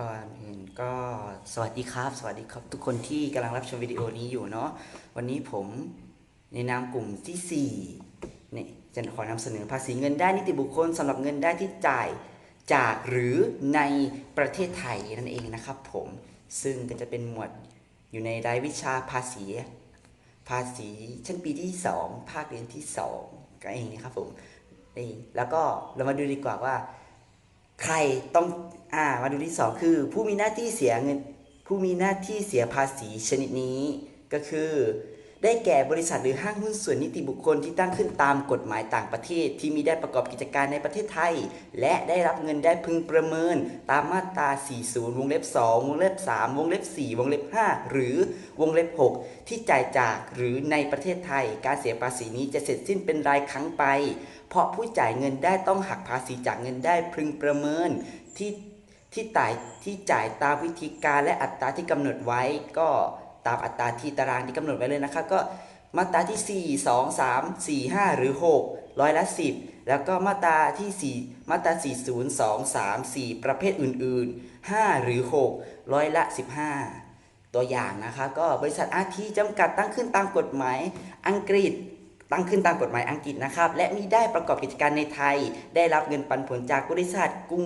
ก่อนอื่นก็สวัสดีครับ สวัสดีครับทุกคนที่กำลังรับชมวิดีโอนี้อยู่เนาะวันนี้ผมในนามกลุ่มที่4เนี่ยจะขอนำเสนอภาษีเงินได้นิติบุคคลสำหรับเงินได้ที่จ่ายจากหรือในประเทศไทยนั่นเองนะครับผมซึ่งก็จะเป็นหมวดอยู่ในรายวิชาภาษี ภาษีชั้นปีที่ 2 ภาคเรียนที่2ก็เองนะครับผมนี่แล้วก็เรามาดูดีกว่าว่า ใครต้องอ่ามาดูที่สองคือ ผู้มีหน้าที่เสียเงินผู้มีหน้าที่เสียภาษีชนิดนี้ก็คือ ได้แก่บริษัทหรือห้างหุ้นส่วนนิติบุคคลที่ตั้งขึ้นตามกฎหมายต่างประเทศ ที่มีได้ประกอบกิจการในประเทศไทย และได้รับเงินได้พึงประเมิน ตามมาตรา 40 วงเล็บ 2 วงเล็บ 3 วงเล็บ 4 วงเล็บ 5 หรือวงเล็บ 6 ที่จ่ายจากหรือในประเทศไทย การเสียภาษีนี้จะเสร็จสิ้นเป็นรายครั้งไป เพราะผู้จ่ายเงินได้ต้องหักภาษีจากเงินได้พึงประเมินที่ที่จ่ายที่จ่ายตามวิธีการและอัตราที่กำหนดไว้ก็ ตามอัตราที่ตารางที่กำหนดไว้เลยนะครับ ก็มาตราที่ 4 2 3 4 5 หรือ 6 ร้อยละ 10 แล้วก็มาตราที่ 4 มาตรา 40 2 3 4 ประเภทอื่น ๆ 5 หรือ 6 ร้อยละ 15 ตัวอย่างนะคะก็บริษัทอาทีจำกัดตั้งขึ้นตามกฎหมายอังกฤษตั้งขึ้นตามกฎหมายอังกฤษนะครับ และมีได้ประกอบกิจการในไทย ได้รับเงินปันผลจากบริษัทกรุง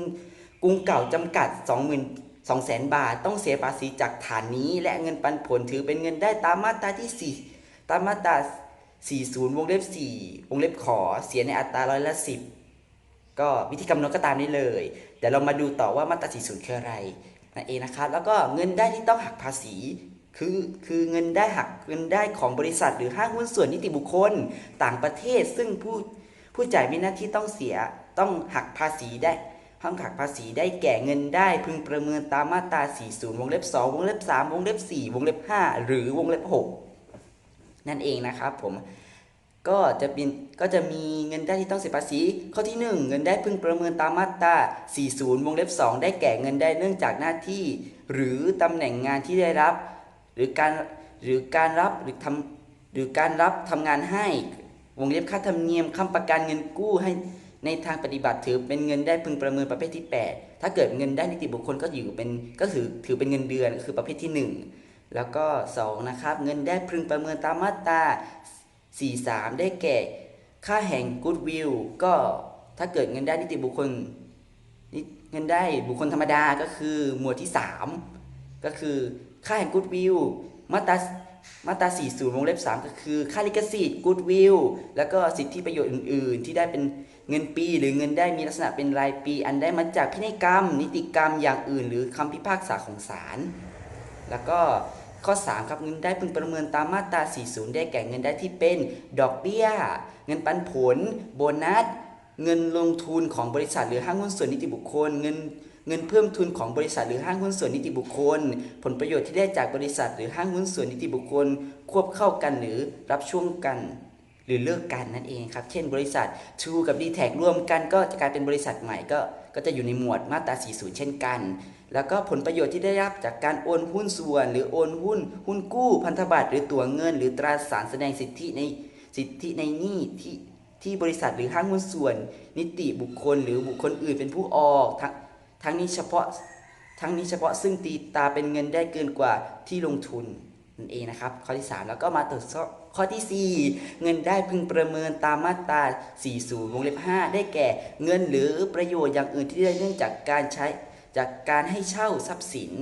กรุงเก่าจำกัด 20,000 200,000 บาท ต้องเสียภาษีจากฐานนี้ และเงินปันผลถือเป็นเงินได้ตามมาตราที่ 4 ตามมาตรา 40 วงเล็บ 4 วงเล็บขอ เสียในอัตราร้อยละ10 ก็วิธีคำนวณก็ตามนี้เลย เดี๋ยวเรามาดูต่อว่ามาตรา 40 คืออะไรนั่นเองนะครับ แล้วก็เงินได้ที่ต้องหักภาษีคือคือเงินได้หักเงินได้ของบริษัท หรือห้างหุ้นส่วนนิติบุคคลต่างประเทศ ซึ่งผู้ผู้จ่ายมีหน้าที่ต้องเสียต้องหักภาษีได้ ห้องหักภาษีได้แก่เงินได้ พึงประเมินตามมาตรา 40 วงเล็บ 2 วงเล็บ 3 วงเล็บ 4 วงเล็บ 5 หรือวงเล็บ 6 นั่นเองนะครับผมก็จะเป็นก็จะมีเงินได้ที่ต้องเสียภาษี ข้อที่ 1 เงินได้พึงประเมินตามมาตรา 40 วงเล็บ 2 ได้แก่เงินได้เนื่องจากหน้าที่ หรือตำแหน่งงานที่ได้รับ หรือการหรือการรับหรือทำหรือการรับทำงานให้วงเล็บค่าธรรมเนียมค้ำประกันเงินกู้ให้ ในทางปฏิบัติถือเป็นเงินได้พึงประเมินประเภทที่ 8 ถ้าเกิดเงินได้นิติบุคคลก็อยู่เป็นก็ถือถือเป็นเงินเดือนก็คือประเภทที่ 1 แล้วก็ 2 นะครับ เงินได้พึงประเมินตามมาตรา 43 ได้แก่ ค่าแห่งกู๊ดวิลก็ถ้าเกิดเงินได้นิติบุคคลนิเงินได้บุคคลธรรมดาก็คือหมวดที่ 3 ก็คือค่าแห่งกู๊ดวิลมาตรา มาตรา 40 วงเล็บ 3 ก็คือ ค่าลิขสิทธิ์กู๊ดวิลแล้วก็สิทธิประโยชน์อื่น ๆ ที่ได้เป็นเงินปี หรือเงินได้มีลักษณะเป็นรายปี อันได้มาจากพินัยกรรม นิติกรรมอย่างอื่น หรือคำพิพากษาของศาล แล้วก็ข้อ 3 ครับเงินได้พึงประเมินตามมาตรา 40 ได้แก่เงินได้ที่เป็น ดอกเบี้ย เงินปันผล โบนัส เงินลงทุนของบริษัท หรือห้างหุ้นส่วนนิติบุคคล เงิน เงินเพิ่มทุนของบริษัทหรือห้างหุ้นส่วนนิติบุคคล ผลประโยชน์ที่ได้จากบริษัทหรือห้างหุ้นส่วนนิติบุคคล ควบเข้ากันหรือรับช่วงกัน หรือเลิกกันนั่นเองครับ เช่น บริษัท True กับ d t แทร่วมกันก็จะกลายเป็นบริษัทใหม่ก็ก็จะอยู่ในหมวดมาตรา 40 เช่นกัน แล้วก็ผลประโยชน์ที่ได้รับจากการโอนหุ้นส่วน หรือโอนหุ้น หุ้นกู้ พันธบัตร หรือตั๋วเงิน หรือตราสารแสดงสิทธิในสิทธิในหนี้ที่ที่บริษัทหรือห้างหุ้นส่วน นิติบุคคล หรือบุคคลอื่นเป็นผู้ออกทั้ง ทั้งนี้เฉพาะทั้งนี้เฉพาะซึ่งตีตาเป็นเงินได้เกินกว่าที่ลงทุนนั่นเองนะครับ ข้อที่ 3 แล้วก็มาตรวจสอบข้อที่ 4 เงินได้พึงประเมินตามมาตรา 40 วงเล็บ 5 ได้แก่เงินหรือประโยชน์อย่างอื่นที่ได้เนื่องจากการใช้จากการให้เช่าทรัพย์สิน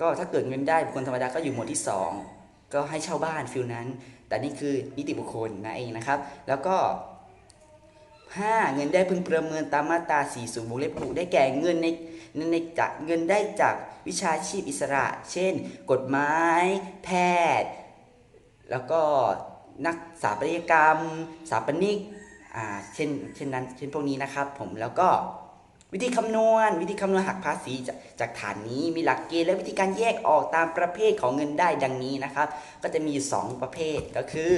ก็ถ้าเกิดเงินได้บุคคลธรรมดาก็อยู่หมวดที่ 2 ก็ให้เช่าบ้านฟิลนั้น แต่นี่คือนิติบุคคลนะเองนะครับ แล้วก็ 5. เงินได้พึงประเมินตามมาตรา 40วงเล็บ6ได้แก่เงินในในจากเงินได้จากวิชาชีพอิสระ เช่น กฎหมาย แพทย์ แล้วก็นักสถาปัตยกรรมสถาปนิกอ่าเช่นเช่นนั้นเช่นพวกนี้นะครับผมแล้วก็วิธีคำนวณ วิธีคำนวณหักภาษีจากจากฐานนี้มีหลักเกณฑ์และวิธีการแยกออกตามประเภทของเงินได้ดังนี้นะครับ ก็จะมีอยู่สองประเภทก็คือ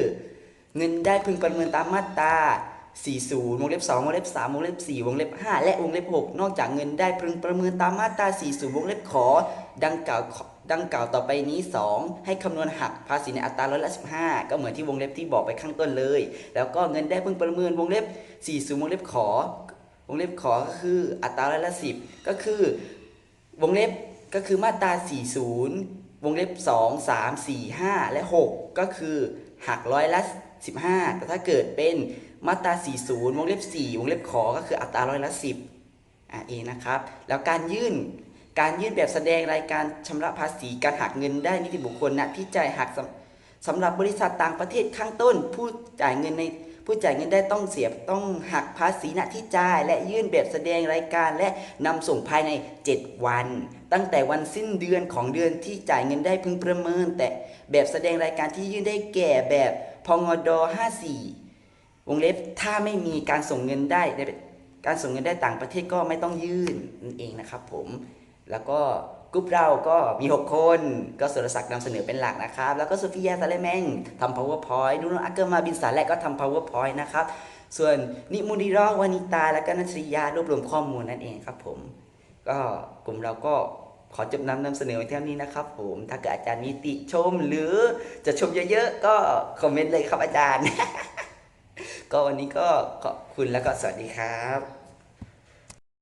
เงินได้พึงประเมินตามมาตรา 40 วงเล็บ 2 วงเล็บ 3 วงเล็บ 4 วงเล็บ 5 และวงเล็บ 6 นอกจากเงินได้พึงประเมินตามมาตรา 40 วงเล็บขอ ดังกล่าวดังกล่าวต่อไปนี้ 2 ให้คำนวณหักภาษีในอัตราร้อยละ15 ก็เหมือนที่วงเล็บที่บอกไปข้างต้นเลย แล้วก็เงินได้พึงประเมินวงเล็บ 40 วงเล็บขอ วงเล็บขอก็คืออัตราร้อยละ10 ก็คือ วงเล็บก็คือมาตรา 40 วงเล็บ 2 3 4 5 และ 6 ก็คือหักร้อยละ15 แต่ถ้าเกิดเป็น มาตรา 40 วงเล็บ 4 วงเล็บขอ ก็คืออัตราร้อยละ 10อะเองนะครับ แล้วการยื่น การยื่นแบบแสดงรายการชำระภาษี การหักเงินได้นิติบุคคลณที่จ่ายหักสำสำหรับบริษัทต่างประเทศข้างต้น ผู้จ่ายเงินในผู้จ่ายเงินได้ต้องเสียต้องหักภาษีณที่จ่าย และยื่นแบบแสดงรายการและนำส่งภายใน 7 วัน ตั้งแต่วันสิ้นเดือนของเดือนที่จ่ายเงินได้พึงประเมิน แต่แบบแสดงรายการที่ยื่นได้แก่แบบพงด54 วงเล็บถ้าไม่มีการส่งเงินได้ การส่งเงินได้ต่างประเทศก็ไม่ต้องยื่นนั่นเองนะครับผม แล้วก็กรุ๊ปเราก็มี 6 คน ก็สุรศักดิ์นำเสนอเป็นหลักนะครับ แล้วก็โซฟียาซาเลแมงทำ powerpoint นุนอักเกอร์มาบินสาแลกก็ทำ powerpoint นะครับ ส่วนนิมุดีรอวานิตา และก็นัชริยารวบรวมข้อมูลนั่นเองครับผม ก็กลุ่มเราก็ขอจบนำนำเสนอไว้เท่านี้นะครับผม ถ้าเกิดอาจารย์มีติชมหรือจะชมเยอะๆ ก็คอมเมนต์เลยครับอาจารย์ ก็วันนี้ก็ขอบคุณแล้วก็สวัสดีครับ